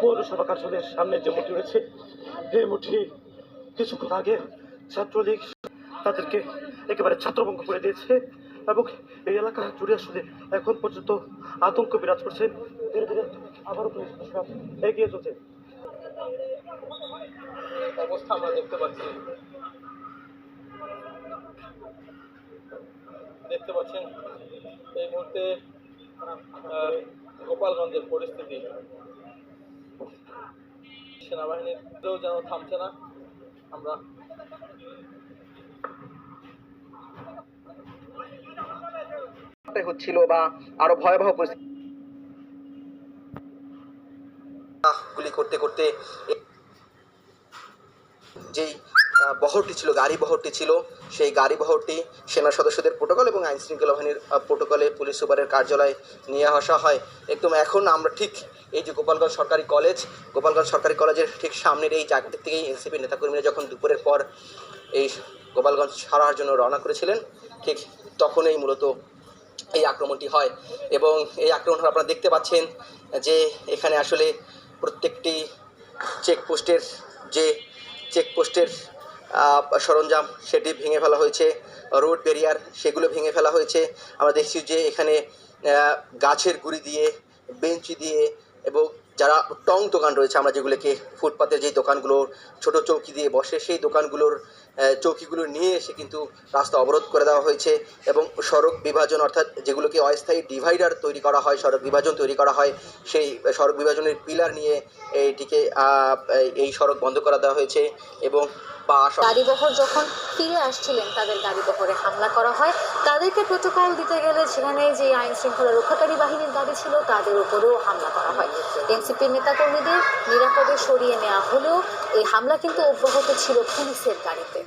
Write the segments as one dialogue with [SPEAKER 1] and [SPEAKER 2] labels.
[SPEAKER 1] পৌরসভা কার্যালয়ের সামনে যে মুঠি রয়েছে, এই মুঠি কিছুক্ষণ আগে ছাত্রলীগ তাদেরকে একেবারে ছাত্রভঙ্গ করে দিয়েছে এবং এই এলাকা জুড়ে আসলে এখন পর্যন্ত আতঙ্ক বিরাজ করছে। ধীরে ধীরে আবারও এগিয়ে চলছে।
[SPEAKER 2] অবস্থা আমরা দেখতে পাচ্ছি। দেখতে পাচ্ছেন, এই মুহূর্তে গোপালগঞ্জের পরিস্থিতি। সেনাবাহিনীতেও যেন থামছে না, আমরা
[SPEAKER 3] হচ্ছিল বা আরও ভয়াবহ পরিস্থিতি। গুলি করতে করতে যেই বহরটি ছিল, গাড়ি বহরটি ছিল, সেই গাড়ি বহরটি সেনা সদস্যদের প্রোটোকল এবং আইন শৃঙ্খলা বাহিনীর প্রোটোকলে পুলিশ সুপারের কার্যালয়ে নিয়ে আসা হয়। একদম এখন আমরা ঠিক এই যে গোপালগঞ্জ সরকারি কলেজ, গোপালগঞ্জ সরকারি কলেজের ঠিক সামনের এই জায়গাটি থেকেই এনসিপি নেতাকর্মীরা যখন দুপুরের পর এই গোপালগঞ্জ ছাড়ার জন্য রওনা করেছিলেন, ঠিক তখনই মূলত এই আক্রমণটি হয়। এবং এই আক্রমণ আপনারা দেখতে পাচ্ছেন যে এখানে আসলে প্রত্যেকটি চেকপোস্টের যে চেকপোস্টের সরঞ্জাম, সেটি ভেঙে ফেলা হয়েছে। রোড ব্যারিয়ার, সেগুলো ভেঙে ফেলা হয়েছে। আমরা দেখছি যে এখানে গাছের গুঁড়ি দিয়ে, বেঞ্চি দিয়ে এবং যারা টং দোকান রয়েছে, আমরা যেগুলোকে ফুটপাতের যে দোকানগুলো ছোট চৌকি দিয়ে বসে, সেই দোকানগুলোর চৌকিগুলো নিয়ে এসে কিন্তু রাস্তা অবরোধ করে দেওয়া হয়েছে এবং সড়ক বিভাজন, অর্থাৎ যেগুলোকে অস্থায়ী ডিভাইডার তৈরি করা হয়, সড়ক বিভাজন তৈরি করা হয়, সেই সড়ক বিভাজনের পিলার নিয়ে এইটিকে এই সড়ক বন্ধ করে দেওয়া হয়েছে এবং
[SPEAKER 4] গাড়িবহর যখন ফিরে আসছিলেন, তাদের গাড়িবহরে হামলা করা হয়। তাদেরকে প্রোটোকল দিতে গেলে সেখানে যে আইন শৃঙ্খলা রক্ষাকারী বাহিনীর গাড়ি ছিল, তাদের উপরেও হামলা করা হয়। এনসিপির নেতাকর্মীদের নিরাপদে সরিয়ে নেওয়া হলেও এই হামলা কিন্তু অব্যাহত ছিল পুলিশের গাড়িতে।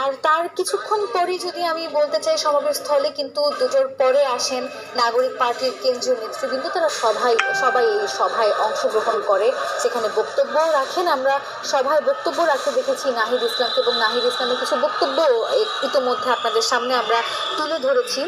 [SPEAKER 4] আর তার কিছুক্ষণ পরে যদি আমি বলতে চাই সমাবেশ স্থলে কিন্তু দুটোর পরে আসেন নাগরিক পার্টির কেন্দ্রীয় নেতৃবৃন্দ, তারা সভায়, সবাই এই সভায় অংশগ্রহণ করে। সেখানে বক্তব্য রাখেন। আমরা সভায় বক্তব্য রাখতে দেখেছি নাহিদ ইসলামকে এবং নাহিদ ইসলামের কিছু বক্তব্য ইতোমধ্যে আপনাদের সামনে আমরা তুলে ধরেছি।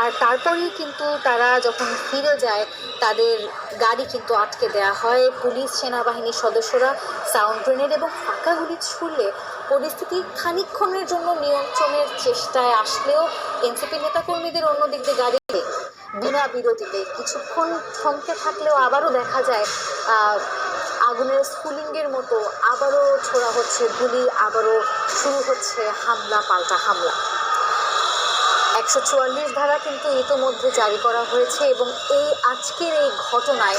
[SPEAKER 4] আর তারপরেই কিন্তু তারা যখন ফিরে যায়, তাদের গাড়ি কিন্তু আটকে দেওয়া হয়। পুলিশ, সেনাবাহিনীর সদস্যরা সাউন্ড গ্রেনেড এবং ফাঁকা গুলি ছুড়লে পরিস্থিতি খানিকক্ষণের জন্য নিয়ন্ত্রণের চেষ্টায় আসলেও এনসিপি নেতাকর্মীদের অন্য দিক দিয়ে গাড়ি বিনা বিরতিতে কিছুক্ষণ থমকে থাকলেও আবারও দেখা যায় আগুনের স্ফুলিঙ্গের মতো আবারও ছোড়া হচ্ছে গুলি, আবারও শুরু হচ্ছে হামলা, পাল্টা হামলা। একশো চুয়াল্লিশ ধারা কিন্তু ইতোমধ্যে জারি করা হয়েছে এবং এই আজকের এই ঘটনায়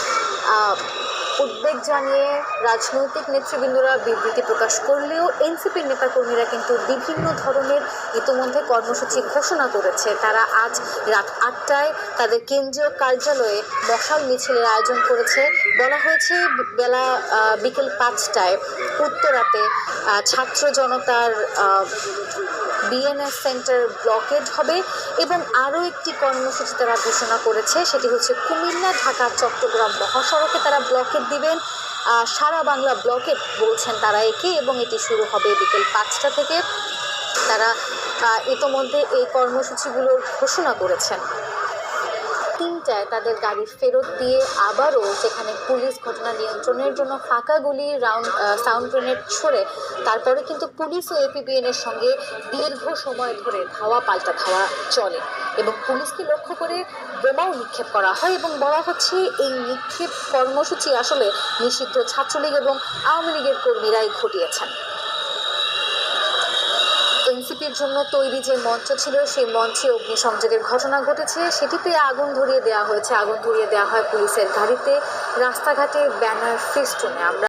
[SPEAKER 4] উদ্বেগ জানিয়ে রাজনৈতিক নেতৃবৃন্দরা বিবৃতি প্রকাশ করলেও এনসিপির নেতাকর্মীরা কিন্তু বিভিন্ন ধরনের ইতোমধ্যে কর্মসূচি ঘোষণা করেছে। তারা আজ রাত আটটায় তাদের কেন্দ্রীয় কার্যালয়ে মশাল মিছিলের আয়োজন করেছে। বলা হয়েছে, বেলা বিকেল পাঁচটায় উত্তরাতে ছাত্র জনতার বিএনএস সেন্টার ব্লকেড হবে এবং আরও একটি কর্মসূচি তারা ঘোষণা করেছে। সেটি হচ্ছে কুমিল্লা, ঢাকা, চট্টগ্রাম মহাসড়কে তারা ব্লকেট দিবেন। সারা বাংলা ব্লকে বলছেন তারা একে এবং এটি শুরু হবে বিকেল পাঁচটা থেকে। তারা ইতোমধ্যে এই কর্মসূচিগুলোর ঘোষণা করেছেন। তিনটায় তাদের গাড়ি ফেরত দিয়ে আবারও সেখানে পুলিশ ঘটনা নিয়ন্ত্রণের জন্য ফাঁকা গুলি রাউন্ড সাউন্ড গ্রেনেড ছড়ে তারপরে কিন্তু পুলিশ ও এপিবিএন এর সঙ্গে দীর্ঘ সময় ধরে ধাওয়া পাল্টা ধাওয়া চলে এবং পুলিশকে লক্ষ্য করে বোমাও নিক্ষেপ করা হয় এবং বলা হচ্ছে এই নিক্ষেপ কর্মসূচি আসলে নিষিদ্ধ ছাত্রলীগ এবং আওয়ামী লীগের কর্মীরাই ঘটিয়েছেন। এনসিপির জন্য তৈরি যে মঞ্চ ছিল, সেই মঞ্চে অগ্নিসংযোগের ঘটনা ঘটেছে। সেটিতে আগুন ধরিয়ে দেওয়া হয়েছে। আগুন ধরিয়ে দেওয়া হয় পুলিশের গাড়িতে। রাস্তাঘাটে ব্যানার ফেস্টুনে। আমরা